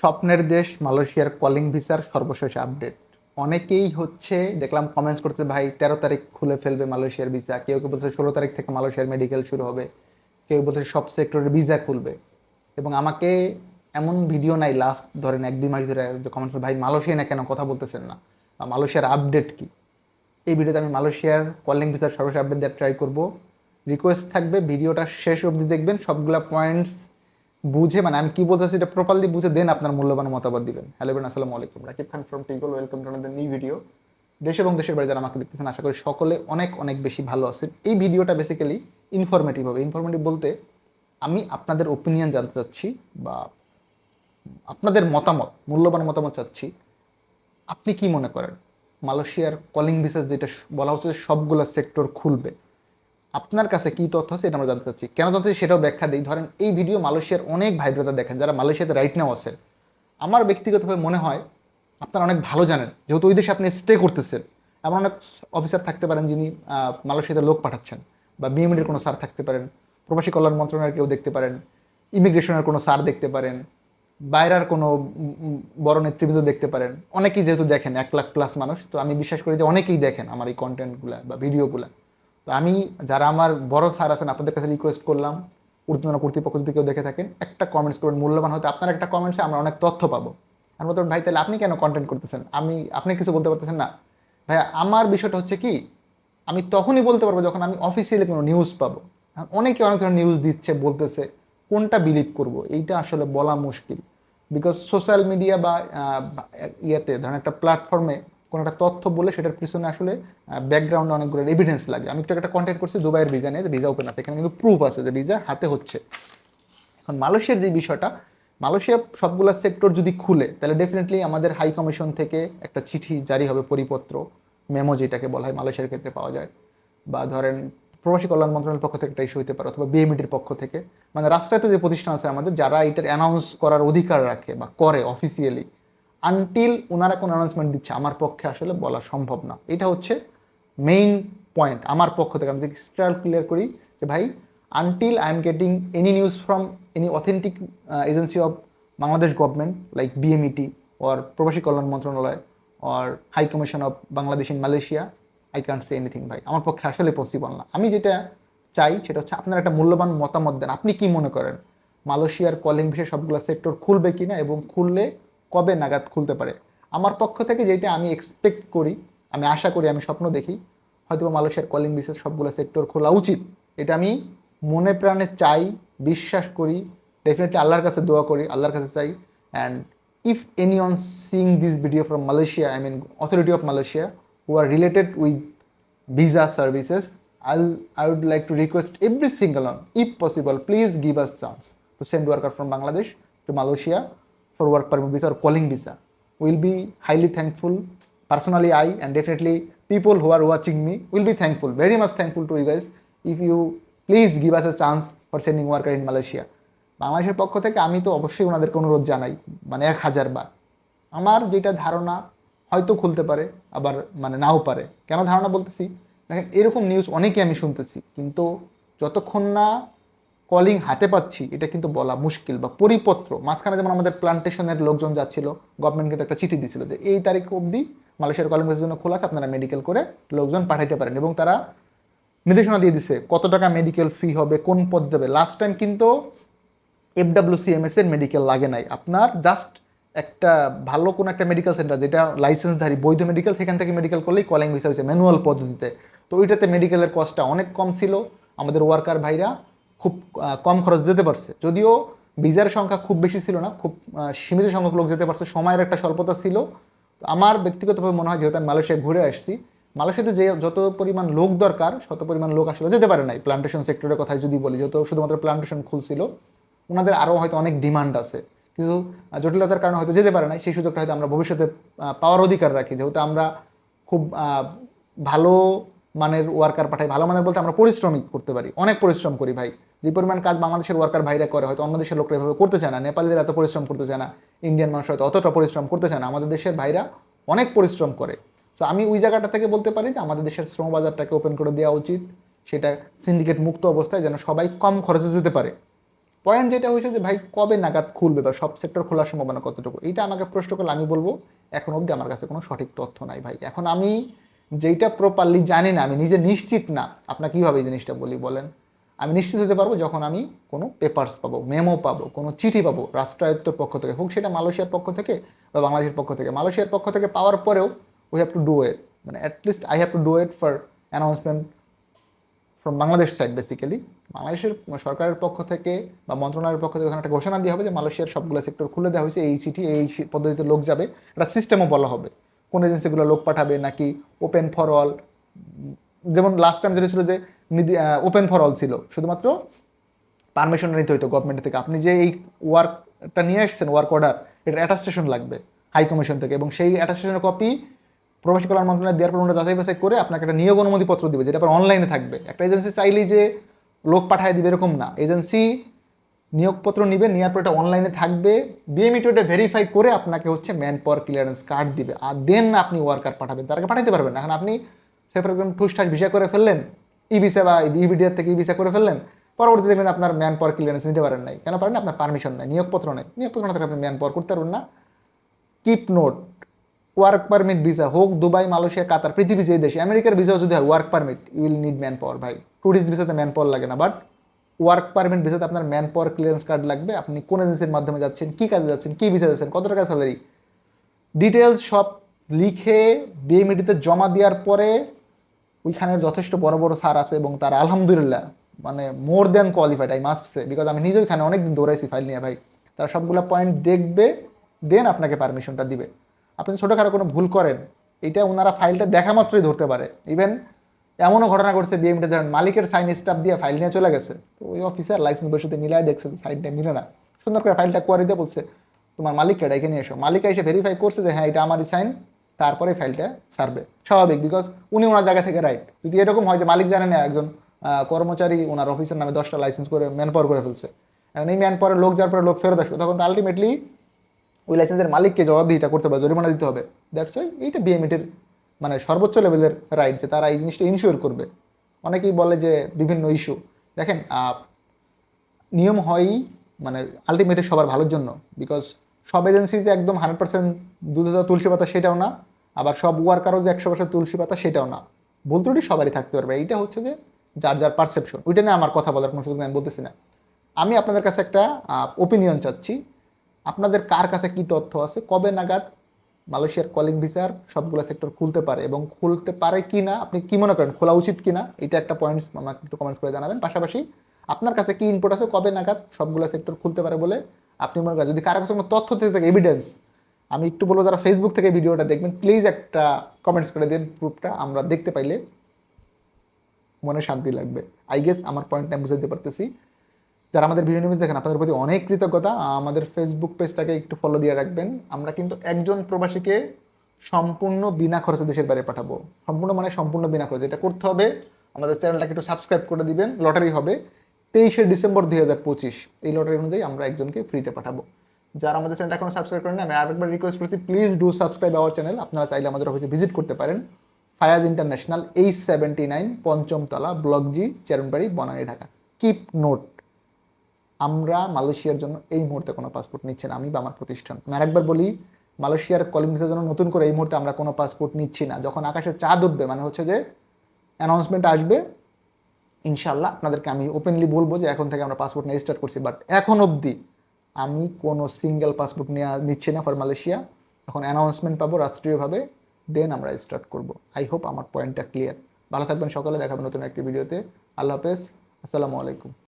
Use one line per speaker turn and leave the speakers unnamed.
স্বপ্নের দেশ, মালয়েশিয়ার কলিং ভিসার সর্বশেষ আপডেট অনেকেই হচ্ছে, দেখলাম কমেন্টস করতে ভাই, তেরো তারিখ খুলে ফেলবে মালয়েশিয়ার ভিসা কেউ কেউ বলছে ষোলো তারিখ থেকে মালয়েশিয়ার মেডিকেল শুরু হবে। কেউ বলছে সব সেক্টরের ভিসা খুলবে। এবং আমাকে এমন ভিডিও নাই লাস্ট ধরেন এক, দুই মাস ধরে কমেন্ট ভাই মালয়েশিয়া না কেন কথা বলতেছেন না? বা মালয়েশিয়ার আপডেট কি? এই ভিডিওতে আমি মালয়েশিয়ার কলিং ভিসার সর্বশেষ আপডেট দেওয়ার ট্রাই করব। রিকোয়েস্ট থাকবে ভিডিওটা শেষ অবধি দেখবেন, সবগুলা পয়েন্টস বুঝে মানে আমি কি বলতেছি এটা প্রপারলি বুঝে দেন আপনার মূল্যবান মতামত দিবেন। হ্যালো বেন আসসালামু আলাইকুম। রাকিব খান ফ্রম টিগল ওয়েলকাম টু নিউ ভিডিও দেশ এবং দেশের বাইরে যারা আমাকে দেখতেছেন, আশা করি সকলে অনেক অনেক বেশি ভালো আছেন। এই ভিডিওটা বেসিক্যালি ইনফরমেটিভ হবে। ইনফরমেটিভ বলতে আমি আপনাদের ওপিনিয়ন জানতে চাচ্ছি বা আপনাদের মতামত, মূল্যবান মতামত চাচ্ছি। আপনি কি মনে করেন? মালয়েশিয়ার কলিং ভিসা যেটা বলা হচ্ছে সবগুলা সেক্টর খুলবে। আপনার কাছে কি তথ্য আছে এটা আমরা জানতে চাচ্ছি। কেন জানতে সেটাও ব্যাখ্যা দিই। ধরেন এই ভিডিও মালয়েশিয়ার অনেক ভাই ব্রাদার দেখেন, যারা মালয়েশিয়াতে রাইট নাও আছে। আমার ব্যক্তিগতভাবে মনে হয় আপনারা অনেক ভালো জানেন, যেহেতু ওই দেশে আপনি স্টে করতেছেন। এমন অনেক অফিসার থাকতে পারেন যিনি মালয়েশিয়াতে লোক পাঠাচ্ছেন বা বিএমডির কোনো স্যার থাকতে পারেন, প্রবাসী কল্যাণ মন্ত্রণালয়ের কেউ দেখতে পারেন ইমিগ্রেশনের কোনো স্যার দেখতে পারেন, বাইরের কোনো বড় নেতৃবৃন্দ দেখতে পারেন। অনেকেই যেহেতু দেখেন, এক লাখ প্লাস মানুষ। তো আমি বিশ্বাস করি যে অনেকেই দেখেন আমার এই কন্টেন্টগুলো বা ভিডিওগুলো তো আমি, যারা আমার বড় স্যার আছেন, আপনাদের কাছে রিকোয়েস্ট করলাম, ঊর্ধ্বতন কর্তৃপক্ষ যদি কেউ দেখে থাকেন, একটা কমেন্টস করবেন মূল্যবান হতে আপনার একটা কমেন্টসে আমরা অনেক তথ্য পাবো। আর মতো ভাই, তাহলে আপনি কেন কন্টেন্ট করতেছেন? আমি, আপনি কিছু বলতে পারতেছেন না? ভাই আমার বিষয়টা হচ্ছে কি, আমি তখনই বলতে পারব যখন আমি অফিসিয়ালি কোনো নিউজ পাবো। অনেকে অনেক ধরনের নিউজ দিচ্ছে, বলতেছে, কোনটা বিলিভ করব? এইটা আসলে বলা মুশকিল। বিকজ সোশ্যাল মিডিয়া বা ইয়েতে, ধরেন একটা প্ল্যাটফর্মে কোনো একটা তথ্য বলে সেটার পিছনে আসলে ব্যাকগ্রাউন্ডে অনেকগুলো এভিডেন্স লাগে। আমি একটু একটা কন্টেন্ট করছি দুবাইয়ের ভিসা নিয়ে ভিসা ওপেন আছে। এখানে কিন্তু প্রুফ আছে যে ভিসা হাতে হচ্ছে। এখন মালয়েশিয়ার যে বিষয়টা, মালয়েশিয়া সবগুলা সেক্টর যদি খুলে, তাহলে ডেফিনেটলি আমাদের হাই কমিশন থেকে একটা চিঠি জারি হবে, পরিপত্র মেমো যেটাকে বলা হয় মালয়েশিয়ার ক্ষেত্রে পাওয়া যায়। বা ধরেন প্রবাসী কল্যাণ মন্ত্রণালয়ের পক্ষ থেকে একটা ইস্যু হতে পারে, অথবা বিএমইটির পক্ষ থেকে। মানে রাষ্ট্রায়ত্ত যে প্রতিষ্ঠান আছে আমাদের, যারা এটার অ্যানাউন্স করার অধিকার রাখে বা করে অফিসিয়ালি আনটিল ওনারা কোনো অ্যানাউন্সমেন্ট দিচ্ছে, আমার পক্ষে আসলে বলা সম্ভব না। এটা হচ্ছে মেইন পয়েন্ট আমার পক্ষ থেকে। আমি যদি স্ট্রাল ক্লিয়ার করি যে ভাই until I am getting any news from any authentic agency of Bangladesh government like BMET or প্রবাসী কল্যাণ মন্ত্রণালয় or high commission of Bangladesh in Malaysia I can't say anything ভাই। আমার পক্ষে আসলে পসিবল না। আমি যেটা চাই সেটা হচ্ছে আপনার একটা মূল্যবান মতামত দেন। আপনি কি মনে করেন? মালয়েশিয়ার কলিং বিষয়ে সবগুলো সেক্টর খুলবে কিনা এবং খুললে কবে নাগাদ খুলতে পারে? আমার পক্ষ থেকে যেটা আমি এক্সপেক্ট করি আমি আশা করি আমি স্বপ্ন দেখি হয়তো মালয়েশিয়ার কলিং বিশেষ সবগুলো সেক্টর খোলা উচিত। এটা আমি মনে প্রাণে চাই বিশ্বাস করি ডেফিনেটলি আল্লাহর কাছে দোয়া করি আল্লাহর কাছে চাই। And if anyone seeing this video from Malaysia I mean authority of Malaysia who are related with visa services I'll, I would like to request every single one if possible please give us chance to send worker from bangladesh to malaysia. For work permit visa or calling visa we'll be highly thankful personally i and definitely people who are watching me will be thankful very much thankful to you guys if you please give us a chance for sending worker in malaysia বাংলাদেশের পক্ষ থেকে আমি তো অবশ্যই ওনাদেরকে অনুরোধ জানাই মানে এক হাজার বার আমার যেটা ধারণা হয়তো খুলতে পারে আবার মানে নাও পারে কেন ধারণা বলতেছি দেখেন এরকম নিউজ অনেকেই আমি শুনতেছি কিন্তু যতক্ষণ না কলিং হাতে পাচ্ছি, এটা কিন্তু বলা মুশকিল বা পরিপত্র। মাঝখানে যেমন আমাদের প্লান্টেশনের লোকজন যাচ্ছিল গভর্নমেন্ট কিন্তু একটা চিঠি দিছিল যে এই তারিখ অবধি মালয়েশিয়ার কলিং জন্য খোলা আছে, আপনারা মেডিকেল করে লোকজন পাঠাইতে পারেন এবং তারা নির্দেশনা দিয়ে দিছে কত টাকা মেডিকেল ফি হবে, কোন পদ দেবে। লাস্ট টাইম কিন্তু এফডাব্লিউসিএমএস এর মেডিকেল লাগে নাই। আপনার জাস্ট একটা ভালো কোনো একটা মেডিকেল সেন্টার যেটা লাইসেন্সধারী বৈধ মেডিকেল সেখান থেকে মেডিকেল করলেই কলিং ভিসা হয়েছে ম্যানুয়াল পদ্ধতিতে। তো ওইটাতে মেডিকেলের কস্টটা অনেক কম ছিল। আমাদের ওয়ার্কার ভাইরা খুব কম খরচ যেতে পারছে। যদিও ভিসার সংখ্যা খুব বেশি ছিল না, খুব সীমিত সংখ্যক লোক যেতে পারছে। সময়ের একটা স্বল্পতা ছিল। আমার ব্যক্তিগতভাবে মনে হয়, যেহেতু আমি মালয়েশিয়ায় ঘুরে আসছি, মালয়েশিয়াতে যে যত পরিমাণ লোক দরকার তত পরিমাণ লোক আসলে যেতে পারে নাই। প্লান্টেশন সেক্টরের কথাই যদি বলি, যত শুধুমাত্র প্লান্টেশন খুলছিল, ওনাদের আরও হয়তো অনেক ডিমান্ড আছে। কিছু জটিলতার কারণে হয়তো যেতে পারে না সেই সুযোগটা হয়তো আমরা ভবিষ্যতে পাওয়ার অধিকার রাখি। যেহেতু আমরা খুব ভালো মানের ওয়ার্কার পাঠাই, ভালো মানের বলতে আমরা পরিশ্রমিক করতে পারি। অনেক পরিশ্রম করি ভাই। যে পরিমাণ কাজ বাংলাদেশের ওয়ার্কার ভাইরা করে, হয়তো অন্য দেশের লোকরা এভাবে করতে চায় না। নেপালিদের এত পরিশ্রম করতে চায় না। ইন্ডিয়ান মানুষ হয়তো অতটা পরিশ্রম করতে চায় না। আমাদের দেশের ভাইরা অনেক পরিশ্রম করে। তো আমি ওই জায়গাটা থেকে বলতে পারি যে আমাদের দেশের শ্রম বাজারটাকে ওপেন করে দেওয়া উচিত। সেটা সিন্ডিকেট মুক্ত অবস্থায় যেন সবাই কম খরচে যেতে পারে। পয়েন্ট যেটা হয়েছে যে ভাই, কবে নাগাদ খুলবে বা সব সেক্টর খোলার সম্ভাবনা কতটুকু? এইটা আমাকে প্রশ্ন করলে আমি বলব, এখন অবধি আমার কাছে কোনো সঠিক তথ্য নাই ভাই। এখন আমি যেইটা প্রপারলি জানি না, আমি নিজে নিশ্চিত না আপনার কীভাবে এই জিনিসটা বলি বলেন? আমি নিশ্চিত হতে পারব যখন আমি কোনো পেপার্স পাবো মেমো পাবো, কোনো চিঠি পাবো রাষ্ট্রায়ত্তর পক্ষ থেকে, হোক সেটা মালয়েশিয়ার পক্ষ থেকে বা বাংলাদেশের পক্ষ থেকে। মালয়েশিয়ার পক্ষ থেকে পাওয়ার পরেও we have to do it মানে at least I have to do it for announcement from Bangladesh side basically বাংলাদেশের সরকারের পক্ষ থেকে বা মন্ত্রণালয়ের পক্ষ থেকে ওখানে একটা ঘোষণা দেওয়া হবে যে মালয়েশিয়ার সবগুলো সেক্টর খুলে দেওয়া হয়েছে, এই চিঠি, এই পদ্ধতিতে লোক যাবে, একটা সিস্টেমও বলা হবে। কোন এজেন্সিগুলো লোক পাঠাবে নাকি ওপেন ফর অল যেমন লাস্ট টাইম যেটা ছিল যে ওপেন ফর অল ছিল, শুধুমাত্র পারমিশন নিতে হইতো গভর্নমেন্ট থেকে। আপনি যে এই ওয়ার্কটা নিয়ে আসছেন ওয়ার্ক অর্ডার এটা অ্যাটাস্টেশন লাগবে হাই কমিশন থেকে এবং সেই অ্যাটাস্টেশনের কপি প্রবাসী কল্যাণ মন্ত্রণালয় দেওয়ার পর ওনারা যাচাই বাছাই করে আপনাকে একটা নিয়োগ অনুমতি পত্র দিবে, যেটা আবার অনলাইনে থাকবে। একটা এজেন্সি চাইলেই যে লোক পাঠায় দিবে এরকম না। এজেন্সি নিয়োগপত্র নিবে নেওয়ার পর এটা অনলাইনে থাকবে। বিএমইটি ওটা ভেরিফাই করে আপনাকে হচ্ছে ম্যান পাওয়ার ক্লিয়ারেন্স কার্ড দিবে। আর দেন আপনি ওয়ার্কার পাঠাবেন। তার আগে পাঠাতে পারবেন। এখন আপনি সে এক্সাম্পল ঠুসঠাস ভিসা করে ফেললেন ই ভিসা বা ইবিডিআর থেকে ই ভিসা করে ফেললেন, পরবর্তীতে দেখবেন আপনার ম্যান পাওয়ার ক্লিয়ারেন্স নিতে পারেন নাই। কেন পারেন? আপনার পারমিশন নাই, নিয়োগপত্র নেই। নিয়োগপত্র না থাকলে আপনি ম্যান পাওয়ার করতে পারবেন না। Keep note work permit visa হোক, দুবাই, মালয়েশিয়া, কাতার, পৃথিবী যে দেশে, আমেরিকার ভিসাও যদি হয় work permit you will need man power ভাই। টুরিস্ট ভিসাতে ম্যান পাওয়ার লাগে না বাট ওয়ার্ক পারমিট ভিসাতে আপনার ম্যান পাওয়ার ক্লিয়ারেন্স কার্ড লাগবে, আপনি কোন এজেন্সির মাধ্যমে যাচ্ছেন, কী কাজে যাচ্ছেন, কী ভিসা যাচ্ছেন, কত টাকা স্যালারি ডিটেলস সব লিখে বিএমইডিতে জমা দেওয়ার পরে ওইখানে যথেষ্ট বড় বড় স্যার আছে এবং তারা আলহামদুলিল্লাহ মানে more than qualified I must say because আমি নিজে ওইখানে অনেকদিন দৌড়াইছি ফাইল নিয়ে ভাই। তারা সবগুলো পয়েন্ট দেখবে দেন আপনাকে পারমিশনটা দিবে। আপনি ছোটোখাটো কোনো ভুল করেন এটা ওনারা ফাইলটা দেখা মাত্রই ধরতে পারে। ইভেন এমনও ঘটনা ঘটছে বিএমটা ধরেন মালিকের সাইন স্টাফ দিয়ে ফাইল নিয়ে চলে গেছে। তো ওই অফিসার লাইসেন্স বইয়ের সাথে মিলাই দেখছে সাইনটা মিলে না। সুন্দর করে ফাইলটা দিয়ে বলছে, তোমার মালিককে ডেকে নিয়ে এসো। মালিক এসে ভেরিফাই করছে যে হ্যাঁ এটা আমারই সাইন তারপরে ফাইলটা সারবে। স্বাভাবিক বিকজ উনি ওনার জায়গা থেকে রাইট যদি এরকম হয় যে মালিক জানে না, একজন কর্মচারী ওনার অফিসের নামে দশটা লাইসেন্স করে ম্যান পাওয়ার করে ফেলছে। এখন এই ম্যান পাওয়ারের লোক যাওয়ার পরে লোক ফেরত আসবে। তখন তো আলটিমেটলি ওই লাইসেন্সের মালিককে জবাবদিহিটা করতে হবে, জরিমানা দিতে হবে। দ্যাটস ওয়াই এইটা বিএমইটির মানে সর্বোচ্চ লেভেলের রাইট যে তারা এই জিনিসটা ইনশিওর করবে। অনেকেই বলে যে বিভিন্ন ইস্যু দেখেন নিয়ম হয়ই মানে আলটিমেটলি সবার ভালোর জন্য। বিকজ সব এজেন্সি যে একদম হান্ড্রেড পার্সেন্ট দুধে তুলসী পাতা সেটাও না, আবার সব ওয়ার্কারও যে একশো পার্সেন্ট তুলসী পাতা সেটাও না। ভুল ত্রুটি সবারই থাকতে পারবে। এইটা হচ্ছে যে যার যার পারসেপশন ওইটা নিয়ে আমার কথা বলার কোনো সুযোগ আমি বলতেছি না। আমি আপনাদের কাছে একটা ওপিনিয়ন চাচ্ছি। আপনাদের কার কাছে কি তথ্য আছে, কবে নাগাদ মালয়েশিয়ার কলিং ভিসার সবগুলো সেক্টর খুলতে পারে এবং খুলতে পারে কি না আপনি কি মনে করেন? খোলা উচিত কি না এটা একটা পয়েন্টস আমাকে একটু কমেন্টস করে জানাবেন। পাশাপাশি আপনার কাছে কি ইনপুট আছে? কবে নাগাদ সবগুলো সেক্টর খুলতে পারে বলে আপনি মনে করেন? যদি কারও কাছে কোনো তথ্য থেকে থাকে এভিডেন্স আমি একটু বলব, যারা ফেসবুক থেকে ভিডিওটা দেখবেন প্লিজ একটা কমেন্টস করে দিন প্রুফটা আমরা দেখতে পাইলে মনে শান্তি লাগবে। আই গেস আমার পয়েন্টটা আমি বুঝাতে পারতেছি। যারা আমাদের ভিডিও নিয়মিত দেখেন, আপনাদের প্রতি অনেক কৃতজ্ঞতা। আমাদের ফেসবুক পেজটাকে একটু ফলো দিয়ে রাখবেন। আমরা কিন্তু একজন প্রবাসীকে সম্পূর্ণ বিনা খরচে দেশের বাইরে পাঠাবো। সম্পূর্ণ মানে সম্পূর্ণ বিনা খরচে। এটা করতে হবে। আমাদের চ্যানেলটাকে একটু সাবস্ক্রাইব করে দিবেন। লটারি হবে তেইশে ডিসেম্বর দুই হাজার পঁচিশ। এই লটারি অনুযায়ী আমরা একজনকে ফ্রিতে পাঠাবো। যারা আমাদের চ্যানেলটা এখনও সাবস্ক্রাইব করেন আমি আরেকবার রিকোয়েস্ট করছি please do subscribe our channel আপনারা চাইলে আমাদের অফিসে ভিজিট করতে পারেন। Fayaz international H seventy nine পঞ্চমতলা block G Chairmanbari Banani Dhaka keep note আমরা মালয়েশিয়ার জন্য এই মুহূর্তে কোনো পাসপোর্ট নিচ্ছি না, আমি বা আমার প্রতিষ্ঠান। আমি আরেকবার বলি, মালয়েশিয়ার কলিং ভিসার জন্য নতুন করে এই মুহূর্তে আমরা কোনো পাসপোর্ট নিচ্ছি না। যখন আকাশে চাঁদ উঠবে মানে হচ্ছে যে অ্যানাউন্সমেন্ট আসবে ইনশাল্লাহ আপনাদেরকে আমি ওপেনলি বলব যে এখন থেকে আমরা পাসপোর্ট নিয়ে স্টার্ট করছি। বাট এখন অবধি আমি কোনো সিঙ্গেল পাসপোর্ট নেওয়া নিচ্ছি না ফর মালয়েশিয়া। এখন অ্যানাউন্সমেন্ট পাবো রাষ্ট্রীয়ভাবে দেন আমরা স্টার্ট করব। আই হোপ আমার পয়েন্টটা ক্লিয়ার ভালো থাকবেন সকালে দেখাবেন নতুন একটি ভিডিওতে আল্লাহ হাফেজ। আসসালামু আলাইকুম।